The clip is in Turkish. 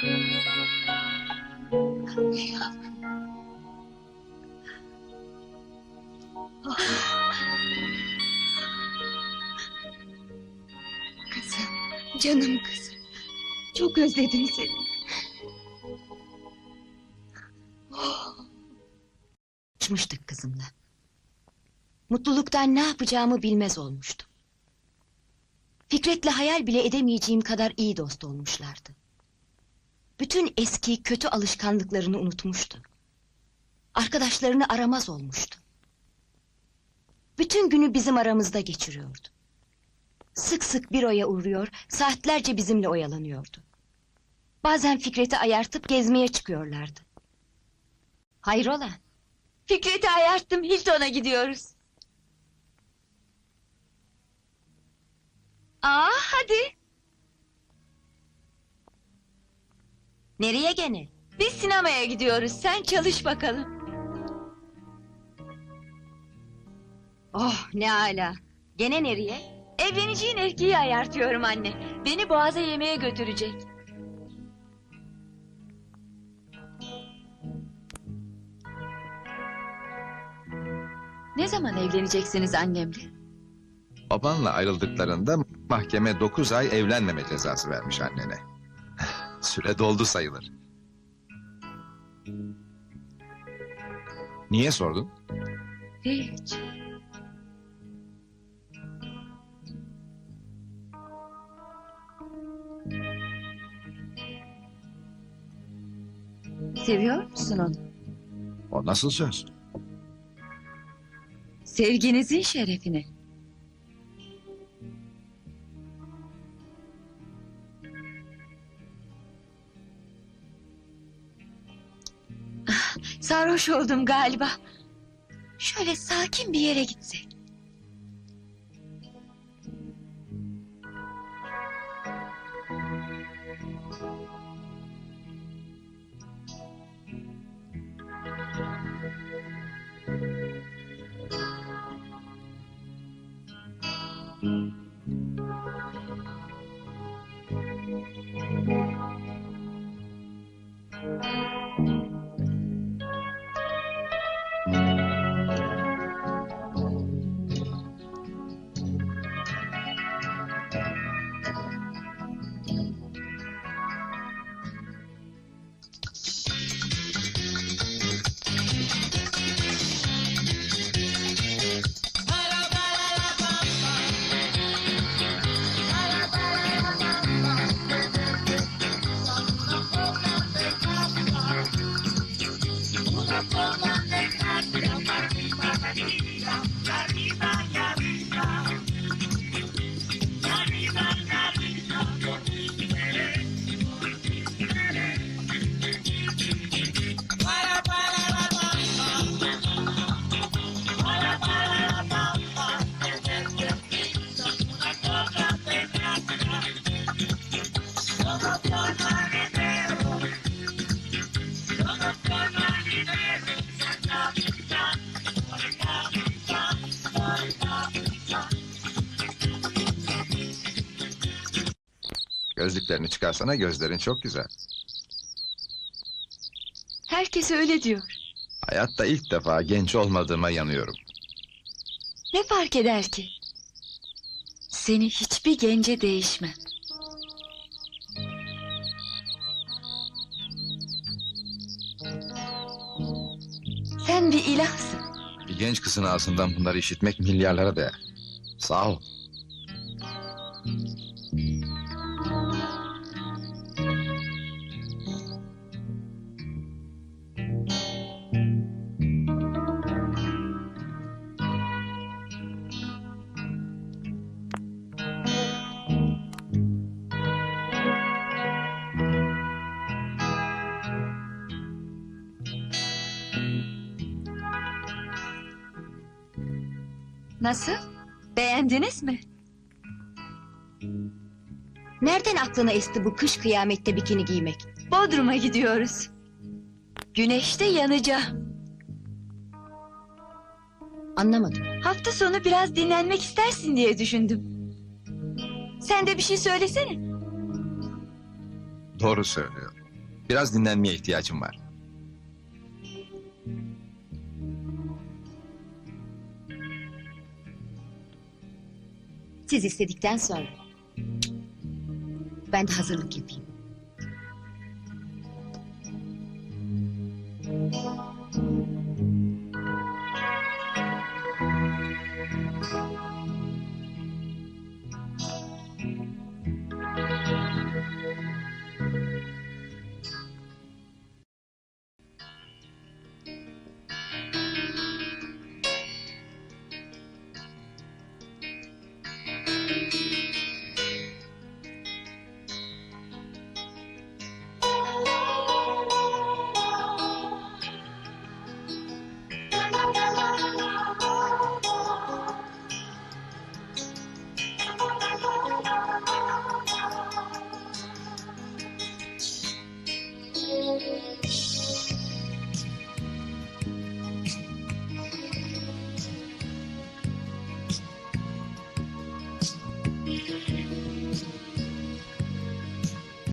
Kızım, canım kızım. Çok özledim seni. Konuşmuştuk kızımla. Mutluluktan ne yapacağımı bilmez olmuştum. Fikret'le hayal bile edemeyeceğim kadar iyi dost olmuşlardı. Bütün eski kötü alışkanlıklarını unutmuştu. Arkadaşlarını aramaz olmuştu. Bütün günü bizim aramızda geçiriyordu. Sık sık büroya uğruyor, saatlerce bizimle oyalanıyordu. Bazen Fikret'i ayartıp gezmeye çıkıyorlardı. Hayrola? Fikret'i ayarttım, Hilton'a gidiyoruz. Aa, hadi. Nereye gene? Biz sinemaya gidiyoruz, sen çalış bakalım. Oh, ne ala. Gene nereye? Evleneceğin erkeği ayartıyorum anne. Beni Boğaz'a yemeğe götürecek. Ne zaman evleneceksiniz annemle? Babanla ayrıldıklarında mahkeme 9 ay evlenmeme cezası vermiş annene. Süre doldu sayılır. Niye sordun? Hiç. Seviyor musun onu? O nasıl söz? Sevginizin şerefine. Sarhoş oldum galiba. Şöyle sakin bir yere gitsek. Yeah. Gözlüklerini çıkarsana gözlerin çok güzel. Herkes öyle diyor. Hayatta ilk defa genç olmadığıma yanıyorum. Ne fark eder ki? Seni hiçbir gence değişmem. Sen bir ilahsın. Bir genç kızın ağzından bunları işitmek milyarlara değer. Sağ ol. Nasıl? Beğendiniz mi? Nereden aklına esti bu kış kıyamette bikini giymek? Bodrum'a gidiyoruz. Güneşte yanacağım. Anlamadım. Hafta sonu biraz dinlenmek istersin diye düşündüm. Sen de bir şey söylesene. Doğru söylüyor. Biraz dinlenmeye ihtiyacım var. Siz istedikten sonra. Ben de hazırlık yapayım.